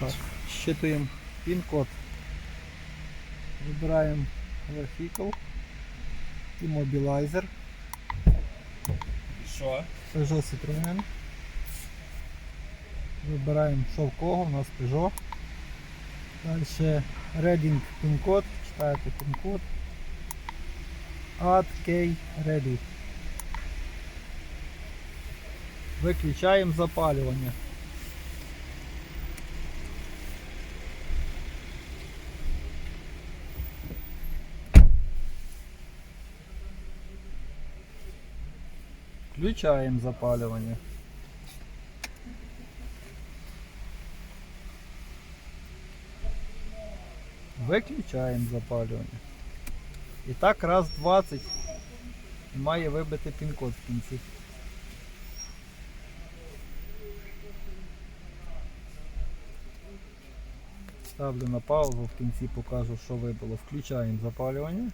Так, щитуємо пін-код. Вибираємо Vehicle, Immobilizer, Що? Peugeot Citroën. Вибираємо що в кого, у нас Peugeot. Далі Reading пін-код, читаєте пін-код. Add Key Ready. Виключаємо запалювання. Включаємо запалювання. Виключаємо запалювання. І так раз 20 і має вибити пін-код в кінці. Ставлю на паузу, в кінці покажу, що вибило. Включаємо запалювання.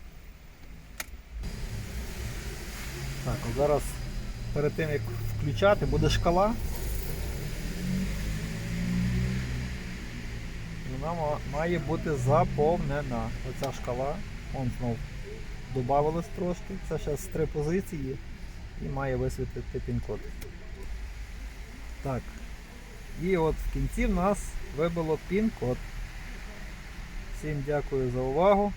Так, от зараз перед тим як включати буде шкала. Вона має бути заповнена. Оця шкала. Вон знов додавалось трошки. Це зараз три позиції і має висвітлити пін-код. Так. І от в кінці в нас вибило пін-код. Всім дякую за увагу.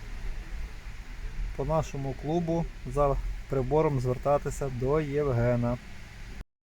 По нашому клубу за прибором звертатися до Євгена.